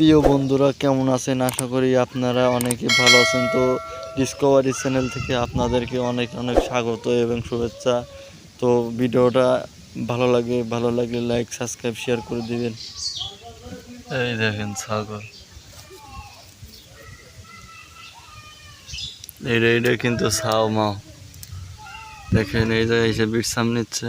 প্রিয় বন্ধুরা, কেমন আছেন? আশা করি আপনারা অনেকে ভালো আছেন। তো ডিসকভারি চ্যানেল থেকে আপনাদেরকে অনেক অনেক স্বাগত এবং শুভেচ্ছা। তো ভিডিওটা ভালো লাগে, ভালো লাগলে লাইক সাবস্ক্রাইব শেয়ার করে দিবেন। এই দেখেন ছাগল। এইটা এইটা কিন্তু ছাও মাও। দেখেন, এই যে এসে বিশ্রাম নিচ্ছে।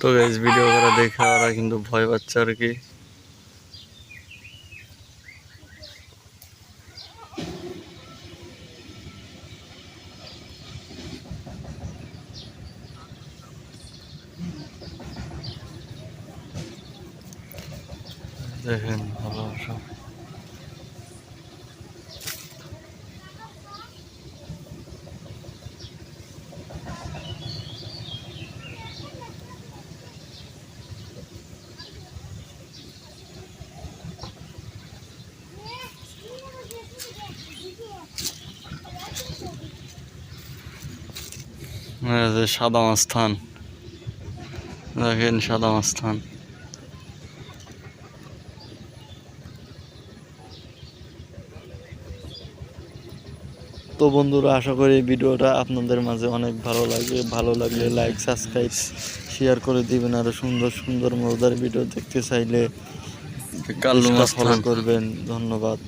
তো গাইজ ভিডিও করা দেখে ওরা কিন্তু ভয় পাচ্ছে আর কি। দেখেন ভালো সব সাদা মাস্থান দেখেন সাদা মাস্থান তো বন্ধুরা আশা করি ভিডিওটা আপনাদের মাঝে অনেক ভালো লাগে। ভালো লাগলে লাইক সাবস্ক্রাইব শেয়ার করে দিবেন। আরও সুন্দর সুন্দর মজাদার ভিডিও দেখতে চাইলে কাল্লু ফলো করবেন। ধন্যবাদ।